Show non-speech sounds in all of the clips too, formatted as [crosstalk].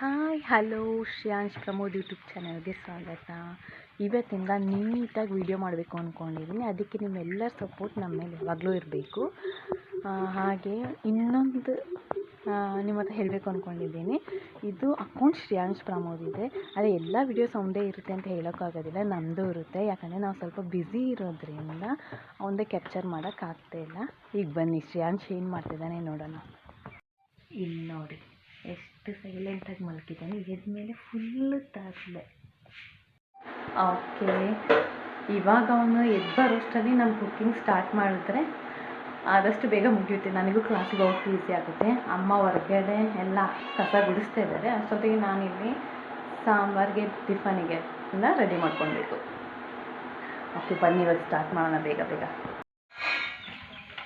Hi, hello, Shreyansh Pramod YouTube ಚಾನಲ್ಗೆ ಸ್ವಾಗತ. ಇವತ್ತಿಂದ ನೀಟಾಗಿ ವಿಡಿಯೋ ಮಾಡಬೇಕು ಅಂದ್ಕೊಂಡಿದ್ದೀನಿ ಅದಕ್ಕೆ ನಿಮ್ಮೆಲ್ಲರ ಸಪೋರ್ಟ್ ನಮ್ಮ ಮೇಲೆ ಯಾವಾಗಲೂ ಇರಬೇಕು. ಹಾಗೆ ಇನ್ನೊಂದು ನಿಮ್ಮ ಹತ್ರ ಹೇಳಬೇಕು ಅಂದ್ಕೊಂಡಿದ್ದೀನಿ ಇದು ಅಕೌಂಟ್ ಶ್ರೇಯಾಂಶ್ ಪ್ರಮೋದ್ ಇದೆ. ಅದೇ ಎಲ್ಲ ವೀಡಿಯೋಸ್ ಒಂದೇ ಇರುತ್ತೆ ಅಂತ ಹೇಳೋಕ್ಕಾಗೋದಿಲ್ಲ ನಮ್ಮದು ಇರುತ್ತೆ. ಯಾಕಂದರೆ ನಾವು ಸ್ವಲ್ಪ ಬ್ಯುಸಿ ಇರೋದ್ರಿಂದ ಒಂದೇ ಕ್ಯಾಪ್ಚರ್ ಮಾಡೋಕ್ಕಾಗ್ತಾಯಿಲ್ಲ ಈಗ ಬನ್ನಿ, ಶ್ರೇಯಾಂಶ್ ಏನು ಮಾಡ್ತಿದ್ದಾನೆ ನೋಡೋಣ. ಇಲ್ಲಿ ನೋಡಿ ಎಷ್ಟು ಸೈಲೆಂಟಾಗಿ ಮಲಗಿದ್ದಾನೆ. ಎದ್ಮೇಲೆ ಫುಲ್ಲು ತರಲೆ ಓಕೆ ಇವಾಗ ಅವನು ಎದ್ದು ಬರೋಷ್ಟರಲ್ಲಿ ನಾನು ಕುಕ್ಕಿಂಗ್ ಸ್ಟಾರ್ಟ್ ಮಾಡಿದ್ರೆ ಆದಷ್ಟು ಬೇಗ ಮುಗಿಯುತ್ತೆ. ನನಗೂ ಕ್ಲಾಸಿಗೆ ಹೋಗಕ್ಕೆ ಈಸಿ ಆಗುತ್ತೆ. ಅಮ್ಮ ಹೊರಗಡೆ ಎಲ್ಲ ಕಸ ಗುಡಿಸ್ತಾ ಇದ್ದಾರೆ. ಅಷ್ಟೊತ್ತಿಗೆ ನಾನಿಲ್ಲಿ ಸಾಂಬಾರಿಗೆ ಟಿಫನಿಗೆ ಎಲ್ಲ ರೆಡಿ ಮಾಡ್ಕೊಳ್ಬೇಕು. ಓಕೆ ಬನ್ನಿ ಇವಾಗ ಸ್ಟಾರ್ಟ್ ಮಾಡೋಣ ಬೇಗ ಬೇಗ.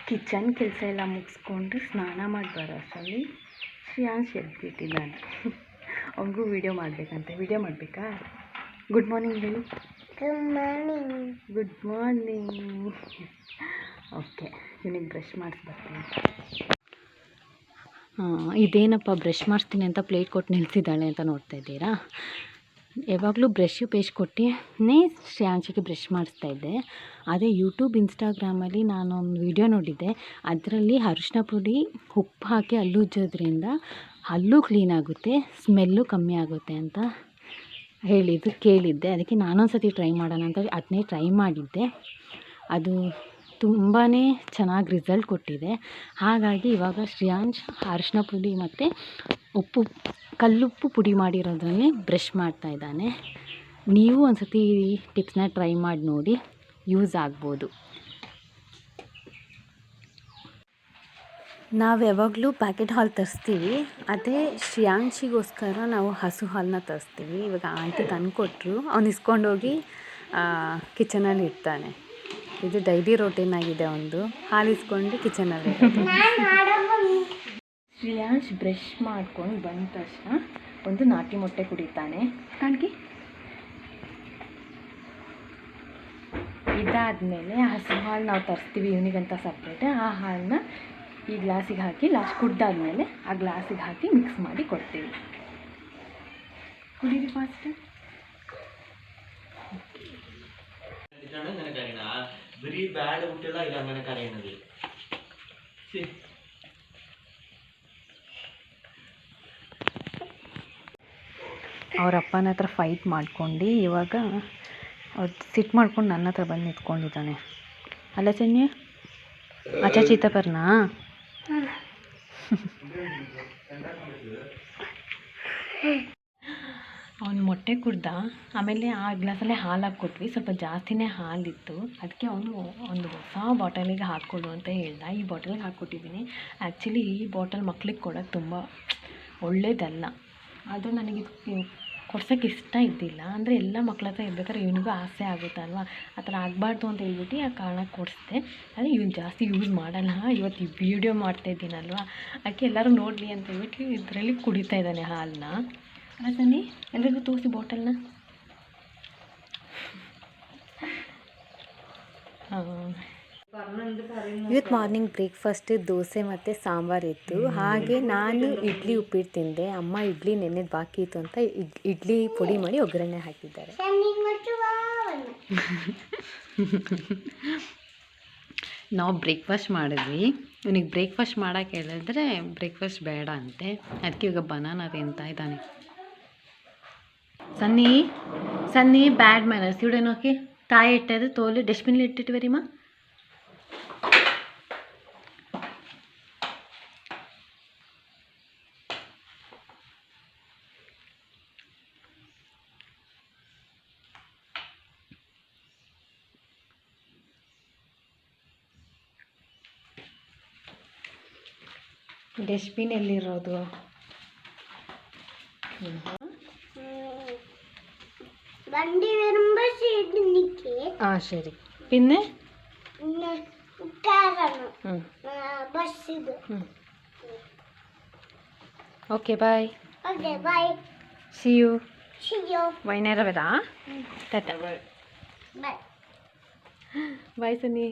ಕಿಚನ್ ಕೆಲಸ ಎಲ್ಲ ಮುಗಿಸ್ಕೊಂಡು ಸ್ನಾನ ಮಾಡಿ ಬರೋ ಅಷ್ಟರಲ್ಲಿ ಶ್ರೇಯಾಂಶ್ ಎದ್ಬಿಟ್ಟಿದ್ದಾನೆ ಅವ್ರಿಗೂ ವಿಡಿಯೋ ಮಾಡಬೇಕಂತೆ. ವಿಡಿಯೋ ಮಾಡಬೇಕಾ? ಗುಡ್ ಮಾರ್ನಿಂಗ್ ಹೇಳಿ. Good morning good morning okay ಇವನಿಗೆ ಬ್ರಷ್ ಮಾಡಿಸ್ಬರ್ತೀನಿ ಹಾಂ ಇದೇನಪ್ಪ ಬ್ರಷ್ ಮಾಡಿಸ್ತೀನಿ ಅಂತ ಪ್ಲೇಟ್ ಕೊಟ್ಟು ನಿಲ್ಸಿದ್ದಾಳೆ ಅಂತ ನೋಡ್ತಾ ಇದ್ದೀರಾ? ಯಾವಾಗಲೂ ಬ್ರಷ್ಷು ಪೇಸ್ಟ್ ಕೊಟ್ಟೇ ಶ್ರೇಯಾಂಶಿಗೆ ಬ್ರಷ್ ಮಾಡಿಸ್ತಾ ಇದ್ದೆ. ಅದೇ ಯೂಟ್ಯೂಬ್ ಇನ್ಸ್ಟಾಗ್ರಾಮಲ್ಲಿ ನಾನೊಂದು ವಿಡಿಯೋ ನೋಡಿದ್ದೆ. ಅದರಲ್ಲಿ ಅರಿಶಿನ ಪುಡಿ, ಉಪ್ಪು ಹಾಕಿ ಹಲ್ಲುಜ್ಜೋದ್ರಿಂದ ಹಲ್ಲು ಕ್ಲೀನ್ ಆಗುತ್ತೆ ಸ್ಮೆಲ್ಲು ಕಮ್ಮಿ ಆಗುತ್ತೆ ಅಂತ ಹೇಳಿದ್ದು ಕೇಳಿದ್ದೆ. ಅದಕ್ಕೆ ನಾನೊಂದು ಸತಿ ಟ್ರೈ ಮಾಡೋಣ ಅಂತ ಅದನ್ನೇ ಟ್ರೈ ಮಾಡಿದ್ದೆ. ಅದು ತುಂಬಾ ಚೆನ್ನಾಗಿ ರಿಸಲ್ಟ್ ಕೊಟ್ಟಿದೆ. ಹಾಗಾಗಿ ಇವಾಗ ಶ್ರೇಯಾಂಶ್ ಅರಿಶಿನ ಪುಡಿ ಮತ್ತು ಉಪ್ಪು ಕಲ್ಲುಪ್ಪು ಪುಡಿ ಮಾಡಿರೋದ್ರಲ್ಲೇ ಬ್ರಷ್ ಮಾಡ್ತಾ ಇದ್ದಾನೆ. ನೀವು ಒಂದು ಸತಿ ಈ ಟಿಪ್ಸ್ನ ಟ್ರೈ ಮಾಡಿ ನೋಡಿ ಯೂಸ್ ಆಗ್ಬೋದು. ನಾವು ಯಾವಾಗಲೂ ಪ್ಯಾಕೆಟ್ ಹಾಲು ತರಿಸ್ತೀವಿ ಅದೇ ಶ್ರೇಯಾಂಶಿಗೋಸ್ಕರ ನಾವು ಹಸು ಹಾಲನ್ನ ತರಿಸ್ತೀವಿ. ಇವಾಗ ಆಂಟಿ ತಂದುಕೊಟ್ರು ಅವ್ನು ಇಸ್ಕೊಂಡೋಗಿ ಕಿಚನಲ್ಲಿ ಇಡ್ತಾನೆ. ಇದು ಡೈಲಿ ರೊಟೀನ್ ಆಗಿದೆ ಒಂದು ಹಾಲು ಇಸ್ಕೊಂಡು ಕಿಚನಲ್ಲಿ ಶ್ರೇಯಾಂಶ್ ಬ್ರಷ್ ಮಾಡ್ಕೊಂಡು ಬಂದ ತಕ್ಷಣ ಒಂದು ನಾಟಿ ಮೊಟ್ಟೆ ಕುಡಿತಾನೆ. ಕಾಣ್ಕಿ? ಇದಾದಮೇಲೆ ಹಸು ಹಾಲು ನಾವು ತರಿಸ್ತೀವಿ ಇವನಿಗಂತ ಸಪ್ರೇಟ್ ಆ ಹಾಲನ್ನ ಈ ಗ್ಲಾಸಿಗೆ ಹಾಕಿ ಲಾಸ್ಟ್ ಕುಡ್ದಾದ್ಮೇಲೆ ಆ ಗ್ಲಾಸಿಗೆ ಹಾಕಿ ಮಿಕ್ಸ್ ಮಾಡಿ ಕೊಡ್ತೀವಿ. ಕುಡೀರಿ ಫಾಸ್ಟ್. ಬರೀ ಬ್ಯಾಡ್ ಬಿಟ್ಟಿಲ್ಲ ಇಲ್ಲ ನನಗೆ ಅವ್ರ ಅಪ್ಪನ ಹತ್ರ ಫೈಟ್ ಮಾಡ್ಕೊಂಡು ಇವಾಗ ಸಿಟ್ಟು ಮಾಡ್ಕೊಂಡು ನನ್ನ ಹತ್ರ ಬಂದು ನಿಂತ್ಕೊಂಡಿದ್ದಾನೆ. ಅಲ್ಲ ಅಚ್ಚಾ ಅಚ್ಚ ಅವನು ಮೊಟ್ಟೆ ಕುಡ್ದ, ಆಮೇಲೆ ಆ ಗ್ಲಾಸಲ್ಲೇ ಹಾಲು ಹಾಕ್ಕೊಟ್ವಿ ಸ್ವಲ್ಪ ಜಾಸ್ತಿನೇ ಹಾಲಿತ್ತು. ಅದಕ್ಕೆ ಅವನು ಒಂದು ಹೊಸ ಬಾಟಲಿಗೆ ಹಾಕ್ಕೊಡು ಅಂತ ಹೇಳ್ದ. ಈ ಬಾಟಲಿಗೆ ಹಾಕ್ಕೊಟ್ಟಿದ್ದೀನಿ. ಆ್ಯಕ್ಚುಲಿ ಈ ಬಾಟಲ್ ಮಕ್ಳಿಗೆ ಕೊಡೋಕ್ಕೆ ತುಂಬ ಒಳ್ಳೆಯದಲ್ಲ ಆದರೂ ನನಗೆ ಕೊಡ್ಸೋಕ್ಕೆ ಇಷ್ಟ ಇದ್ದಿಲ್ಲ. ಅಂದರೆ ಎಲ್ಲ ಮಕ್ಳ ಹತ್ರ ಇರ್ಬೇಕಾದ್ರೆ ಇವನಿಗೂ ಆಸೆ ಆಗುತ್ತಲ್ವ ಆ ಥರ ಆಗಬಾರ್ದು ಅಂತ ಹೇಳ್ಬಿಟ್ಟು ಆ ಕಾರಣಕ್ಕೆ ಕೊಡಿಸ್ದೆ. ಅದೇ ಇವನು ಜಾಸ್ತಿ ಯೂಸ್ ಮಾಡಲ್ಲ. ಇವತ್ತು ಈ ವೀಡಿಯೋ ಮಾಡ್ತಾ ಇದ್ದೀನಲ್ವಾ ಅದಕ್ಕೆ ಎಲ್ಲರೂ ನೋಡಲಿ ಅಂತ ಹೇಳ್ಬಿಟ್ಟು ಇದರಲ್ಲಿ ಕುಡಿತಾ ಇದ್ದಾನೆ ಹಾಲನ್ನ. ಅದನ್ನೇ ಎಲ್ಲರಿಗೂ ತೋರಿಸಿ ಬಾಟಲ್ನ ಇವತ್ತು ಮಾರ್ನಿಂಗ್ ಬ್ರೇಕ್ಫಾಸ್ಟ್ ದೋಸೆ ಮತ್ತು ಸಾಂಬಾರ್ ಇತ್ತು. ಹಾಗೆ ನಾನು ಇಡ್ಲಿ ಉಪ್ಪಿಟ್ಟು ತಿಂದೆ. ಅಮ್ಮ ಇಡ್ಲಿ ನೆನ್ನೆದು ಬಾಕಿ ಇತ್ತು ಅಂತ ಇಡ್- ಇಡ್ಲಿ ಪುಡಿ ಮಾಡಿ ಒಗ್ಗರಣೆ ಹಾಕಿದ್ದಾರೆ. [laughs] ನಾವು ಬ್ರೇಕ್ಫಾಸ್ಟ್ ಮಾಡಿದ್ವಿ. ಇವನಿಗೆ ಬ್ರೇಕ್ಫಾಸ್ಟ್ ಮಾಡೋಕ್ಕೆ ಹೇಳಿದ್ರೆ ಬ್ರೇಕ್ಫಾಸ್ಟ್ ಬೇಡ ಅಂತೆ. ಅದಕ್ಕೆ ಇವಾಗ ಬನಾನ ತಿಂತಾ ಇದ್ದಾನೆ. ಸನ್ನಿ ಸನ್ನಿ ಬ್ಯಾಡ್ ಮ್ಯಾನರ್ಸ್ ಇವಡೇನೋಕೆ ತಾಯಿ ಇಟ್ಟದು ತೋಲು ಡಸ್ಟ್ಬಿನ್ಲಿ ಇಟ್ಟಿಟ್ವರಿಮ್ಮ ಡಸ್ಟ್ಬಿನ್ ಎಲ್ಲಿರೋದು വണ്ടി വരുമ്പോ സൈഡിൽ നിൽക്കേ ആ ശരി പിന്നെ പിന്നെ കാറാണ് ബസ് ഇത് okay bye okay bye see you see you വൈകുന്നേരം വരാ ടാറ്റ ബൈ ബൈ സണ്ണി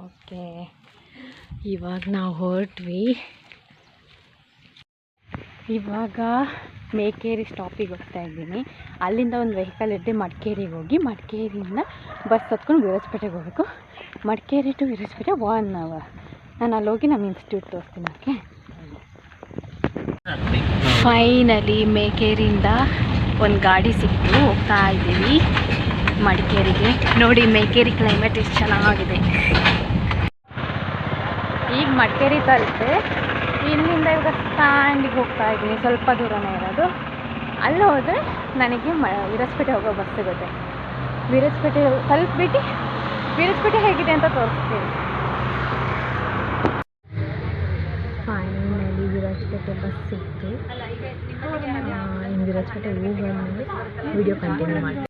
ഓക്കേ ಇವಾಗ ನಾವು ಹೊರಟ್ವಿ. ಇವಾಗ ಮೇಕೇರಿ ಸ್ಟಾಪಿಗೆ ಹೋಗ್ತಾ ಇದ್ದೀನಿ. ಅಲ್ಲಿಂದ ಒಂದು ವೆಹಿಕಲ್ ಇದ್ದೆ ಮಡಿಕೇರಿಗೆ ಹೋಗಿ, ಮಡಿಕೇರಿಯಿಂದ ಬಸ್ ಹತ್ಕೊಂಡು ವಿರಾಜಪೇಟೆಗೆ ಹೋಗಬೇಕು. Madikeri to Virajpet one hour ನಾನು ಅಲ್ಲಿ ಹೋಗಿ ನಮ್ಮ ಇನ್ಸ್ಟಿಟ್ಯೂಟ್ ತೋರಿಸ್ತೀನಿ ಓಕೆ ಫೈನಲಿ ಮೇಕೇರಿಯಿಂದ ಒಂದು ಗಾಡಿ ಸಿಕ್ತು. ಹೋಗ್ತಾ ಇದ್ದೀವಿ ಮಡಿಕೇರಿಗೆ. ನೋಡಿ, ಮೇಕೇರಿ ಕ್ಲೈಮೇಟ್ ಎಷ್ಟು ಚೆನ್ನಾಗಿದೆ. ಈಗ ಮಡಿಕೇರಿ ತಲುಪೆ. ಇಲ್ಲಿಂದ ಇವಾಗ ಸ್ಟ್ಯಾಂಡಿಗೆ ಹೋಗ್ತಾ ಇದ್ದೀನಿ. ಸ್ವಲ್ಪ ದೂರನೇ ಇರೋದು. ಅಲ್ಲಿ ಹೋದರೆ ನನಗೆ ಮ, ವಿರಾಜಪೇಟೆ ಹೋಗೋ ಬಸ್ ಸಿಗುತ್ತೆ. ವಿರಸ್ಪೇಟೆ ತಲುಪಿಬಿಟ್ಟು ವಿರಸ್ಪೇಟೆ ಹೇಗಿದೆ ಅಂತ ತೋರಿಸ್ತೀನಿ. ಫೈನಲಿ ವಿರಾಜಪೇಟೆ ಬಸ್ ಸಿಕ್ತು. ವಿರಸ್ಪೇಟೆ ಹೋಗಿ ವಿಡಿಯೋ ಕಂಟಿನ್ಯೂ ಮಾಡಿ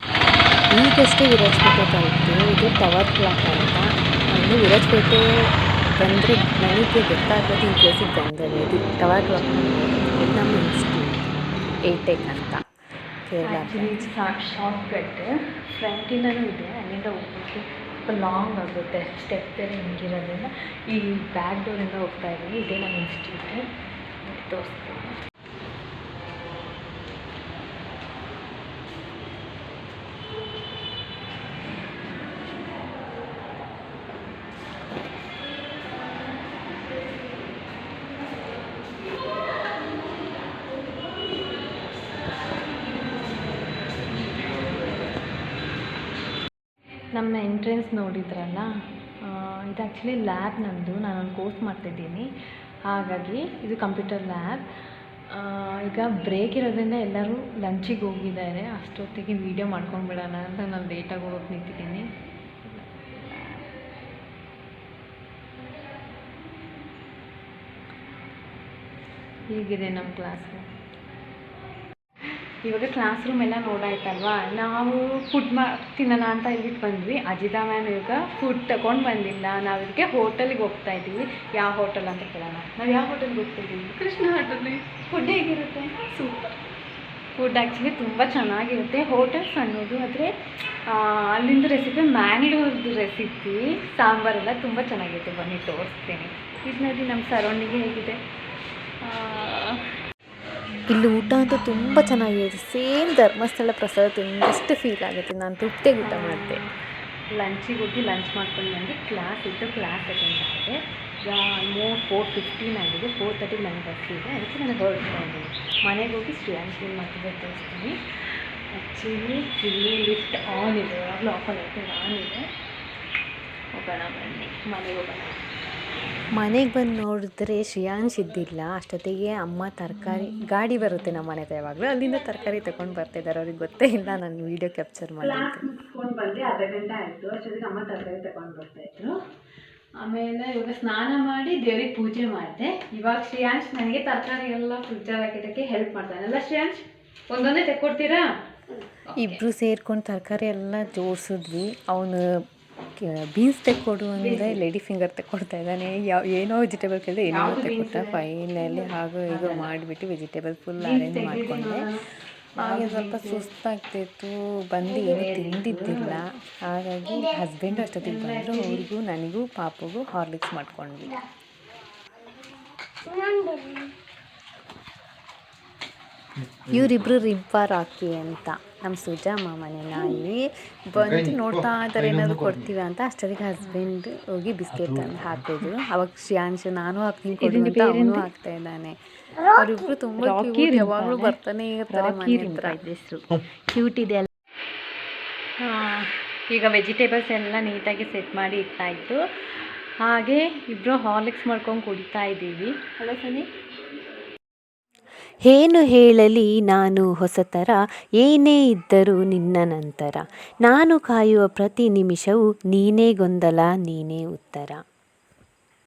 ಈಗಷ್ಟೇ ವಿರಸ್ಪೇಟೆ ತಲುಪಿತು ಇದು ಟವರ್ ಕ್ಲಾಕ್ ಅಂತ. ಅಲ್ಲಿ ವಿರಾಜಪೇಟೆ ಬಂದರೆ ನನಗೆ ಗೊತ್ತಾಗೋದು ಈ ಪ್ಲೇಸಿಗೆ ಬಂದರೆ ಇದು ಇದು ನಮ್ಮ ಇನ್ಸ್ಟಿಟ್ಯೂಟ್ ಏಟೆಕ್ ಅಂತ. ಕೇರಳ ಶಾಪ್ ಕಟ್ ಫ್ರಂಟಿನೂ ಇದೆ, ಅಲ್ಲಿಂದ ಹೋಗ್ಲಿಕ್ಕೆ ಸ್ವಲ್ಪ ಲಾಂಗ್ ಆಗುತ್ತೆ. ಸ್ಟೆಪ್ ಬೇರೆ ಹಿಂಗಿರೋದ್ರಿಂದ. ಈ ಬ್ಯಾಕ್ ಡೋರಿಂದ ಹೋಗ್ತಾ ಇದ್ದೀನಿ. ಇದೇ ನಮ್ಮ ಇನ್ಸ್ಟಿಟ್ಯೂಟ್ ತೋರಿಸ್ತೀನಿ. ನಮ್ಮ ಎಂಟ್ರೆನ್ಸ್ ನೋಡಿದ್ರಲ್ಲ ಇದು ಆ್ಯಕ್ಚುಲಿ ಲ್ಯಾಬ್ ನಂದು ನಾನೊಂದು ಕೋರ್ಸ್ ಮಾಡ್ತಿದ್ದೀನಿ. ಹಾಗಾಗಿ ಇದು ಕಂಪ್ಯೂಟರ್ ಲ್ಯಾಬ್ ಈಗ ಬ್ರೇಕ್ ಇರೋದ್ರಿಂದ ಎಲ್ಲರೂ ಲಂಚಿಗೆ ಹೋಗಿದ್ದಾರೆ. ಅಷ್ಟೊತ್ತಿಗೆ ವೀಡಿಯೋ ಮಾಡ್ಕೊಂಡು ಬಿಡೋಣ ಅಂತ ನಾನು ಲೇಟಾಗಿ ಹೋಗೋಕೆ ನಿಂತಿದ್ದೀನಿ. ಹೀಗಿದೆ ನಮ್ಮ ಕ್ಲಾಸ್ ಇವಾಗ ಕ್ಲಾಸ್ ರೂಮ್ ಎಲ್ಲ ನೋಡಾಯ್ತಲ್ವಾ ನಾವು ಫುಡ್ ಮಾ ತಿನ್ನೋಣ ಅಂತ ಇಲ್ಲಿಗೆ ಬಂದ್ವಿ. ಅಜಿತಾ ಮ್ಯಾಮ್ ಇವಾಗ ಫುಡ್ ತಗೊಂಡು ಬಂದಿಲ್ಲ. ನಾವು ಇದಕ್ಕೆ ಹೋಟೆಲ್ಗೆ ಹೋಗ್ತಾ ಇದ್ದೀವಿ. ಯಾವ ಹೋಟೆಲ್ ಅಂತ ಕೇಳೋಣ. ನಾವು ಯಾವ ಹೋಟೆಲ್ಗೆ ಹೋಗ್ತಾ ಇದ್ದೀವಿ? ಕೃಷ್ಣ ಹೋಟೆಲ್ ಫುಡ್ ಹೇಗಿರುತ್ತೆ? ಸೂಪರ್ ಫುಡ್ ಆ್ಯಕ್ಚುಲಿ ತುಂಬ ಚೆನ್ನಾಗಿರುತ್ತೆ. ಹೋಟೆಲ್ಸ್ ಅನ್ನೋದು ಆದರೆ ಅಲ್ಲಿಂದ ರೆಸಿಪಿ ಮ್ಯಾಂಗ್ಳೂರ್ದು ರೆಸಿಪಿ ಸಾಂಬಾರೆಲ್ಲ ತುಂಬ ಚೆನ್ನಾಗಿರುತ್ತೆ. ಬನ್ನಿ ತೋರಿಸ್ತೀನಿ. ಇದು ನೋಡಿ ನಮ್ಮ ಸರೌಂಡಿಂಗ್ ಹೇಗಿದೆ? ಇಲ್ಲಿ ಊಟ ಅಂತೂ ತುಂಬ ಚೆನ್ನಾಗಿದೆ. ಸೇಮ್ ಧರ್ಮಸ್ಥಳ ಪ್ರಸಾದ ತಿಂದಷ್ಟು ಫೀಲ್ ಆಗುತ್ತೆ. ನಾನು ತೃಪ್ತಿಯಾಗಿ ಊಟ ಮಾಡಿದೆ. ಲಂಚಿಗೆ ಹೋಗಿ ಲಂಚ್ ಮಾಡ್ಕೊಂಡು ನನಗೆ ಕ್ಲಾಸ್ ಇತ್ತು. ಕ್ಲಾಸ್ ಅಟೆಂಡ್ ಮಾಡಿದೆ ಆಲ್ಮೋಸ್ಟ್ ಫೋರ್ ಫಿಫ್ಟೀನ್ ಆಗಿದೆ. ಫೋರ್ ತರ್ಟಿಗೆ ನನಗೆ ಬಸ್ ಇದೆ. ಅದಕ್ಕೆ ನಾನು ಹೊರಡ್ತಾ ಇದ್ದೀನಿ ಮನೆಗೆ ಹೋಗಿ ಶ್ರೇಯಾಂಶ್ ಏನು ಮಾಡ್ತಿದ್ದೆ ತೋರಿಸ್ತೀನಿ. ಆ್ಯಕ್ಚುಲಿ ಇಲ್ಲಿ ಲಿಫ್ಟ್ ಆನ್ ಇದೆ. ಯಾವಾಗಲೂ ಆಫ್ ಆಗುತ್ತೆ ಆನ್ ಇದೆ. ಹೋಗೋಣ ಬನ್ನಿ. ಮನೆಗೆ ಹೋಗೋಣ. ಮನೆಗೆ ಬಂದು ನೋಡಿದ್ರೆ ಶ್ರೇಯಾಂಶ್ ಇದ್ದಿಲ್ಲ. ಅಷ್ಟೊತ್ತಿಗೆ ಅಮ್ಮ ತರಕಾರಿ ಗಾಡಿ ಬರುತ್ತೆ ನಮ್ಮ ಮನೆ ಹತ್ರ ಯಾವಾಗಲೂ. ಅಲ್ಲಿಂದ ತರಕಾರಿ ತಗೊಂಡು ಬರ್ತಿದ್ದಾರೆ ಅವ್ರಿಗೆ ಗೊತ್ತೇ ಇಲ್ಲ. ನಾನು ವೀಡಿಯೋ ಕ್ಯಾಪ್ಚರ್ ಮಾಡಿದ್ದು ಫೋನ್ ಬಂದು ಅರ್ಧ ಗಂಟೆ ಆಯಿತು. ಅಷ್ಟೊತ್ತಿಗೆ ಅಮ್ಮ ತರಕಾರಿ ತಗೊಂಡು ಬರ್ತಾಯಿದ್ರು ಆಮೇಲೆ ಇವಾಗ ಸ್ನಾನ ಮಾಡಿ ದೇವ್ರಿಗೆ ಪೂಜೆ ಮಾಡಿದೆ. ಇವಾಗ ಶ್ರೇಯಾಂಶ್ ನನಗೆ ತರಕಾರಿ ಎಲ್ಲ ಫ್ರಿಜ್ಜಲ್ಲಿ ಹಾಕಿಡೋಕ್ಕೆ ಹೆಲ್ಪ್ ಮಾಡ್ತಾನಲ್ಲ ಶ್ರೇಯಾಂಶ್ ಒಂದೊಂದೇ ತೆಕ್ಕೊಡ್ತೀರಾ? ಇಬ್ಬರು ಸೇರ್ಕೊಂಡು ತರಕಾರಿ ಎಲ್ಲ ಜೋಡಿಸಿದ್ವಿ. ಅವನು ಬೀನ್ಸ್ ತೆಕ್ಕೊಡು ಅಂದರೆ ಲೇಡಿ ಫಿಂಗರ್ ತೆಕ್ಕೊಡ್ತಾ ಇದ್ದಾನೆ. ಯಾವ ಏನೋ ವೆಜಿಟೇಬಲ್ ಕೇಳಿದ್ರೆ ಏನೋ ತೆಕ್ಕೊಟ್ಟ ಫೈನಲ್ಲಿ ಹಾಗೂ ಈಗ ಮಾಡಿಬಿಟ್ಟು ವೆಜಿಟೇಬಲ್ ಫುಲ್ ಅರೇಂಜ್ ಮಾಡಿಕೊಂಡೆ. ಹಾಗೆ ಸ್ವಲ್ಪ ಸುಸ್ತಾಗ್ತಿತ್ತು. ಬಂದು ಏನೂ ತಿಂದಿದ್ದಿಲ್ಲ. ಹಾಗಾಗಿ ಹಸ್ಬೆಂಡು ಅಷ್ಟೊತ್ತಿಗೆ ಬಂದರು. ಅವ್ರಿಗೂ ನನಗೂ ಪಾಪಗೂ ಹಾರ್ಲಿಕ್ಸ್ ಮಾಡ್ಕೊಂಡ್ವಿ. ಇವರಿಬ್ರು ರಿಬ್ಬರ್ ಹಾಕಿ ಅಂತ. ನಮ್ಮ ಸುಜಾ ಮನೆ ಅಲ್ಲಿ ಬಂದು ನೋಡ್ತಾ ಇದ್ದಾರೆ ಏನಾದ್ರು ಕೊಡ್ತೀವಿ ಅಂತ. ಅಷ್ಟೊತ್ತಿಗೆ ಹಸ್ಬೆಂಡ್ ಹೋಗಿ ಬಿಸ್ಕೆಟ್ ತಂದು ಹಾಕಿದ್ರು. ಅವಾಗ ಶ್ರೇಯಾಂಶ್ ನಾನು ಹಾಕ್ತೀನಿ ಕೊಡು ಅಂತ ಅವನು ಹಾಕ್ತಾ ಇದ್ದಾನೆ. ಅವರಿಬ್ರು ತುಂಬಾ ಕ್ಯೂಟ್ ಯಾವಾಗ್ಲೂ ಬರ್ತಾನೆ ಇರ್ತಾರೆ ಮನೆ ಹತ್ರ. ಹೆಸರು. ಕ್ಯೂಟ್ ಇದೆ ಅಲ್ಲ? ಈಗ ವೆಜಿಟೇಬಲ್ಸ್ ಎಲ್ಲ ನೀಟಾಗಿ ಸೆಟ್ ಮಾಡಿ ಇಟ್ಟಾಯಿತು. ಹಾಗೆ ಇಬ್ಬರು ಹಾರ್ಲಿಕ್ಸ್ ಮಾಡ್ಕೊಂಡು ಕುಡಿತಾ ಇದ್ದೀವಿ ಅಲ್ಲ ಸನಿ ಏನು ಹೇಳಲಿ ನಾನು ಹೊಸತರ ಏನೇ ಇದ್ದರೂ ನಿನ್ನ ನಂತರ. ನಾನು ಕಾಯುವ ಪ್ರತಿ ನಿಮಿಷವೂ ನೀನೇ ಗೊಂದಲ, ನೀನೇ ಉತ್ತರ.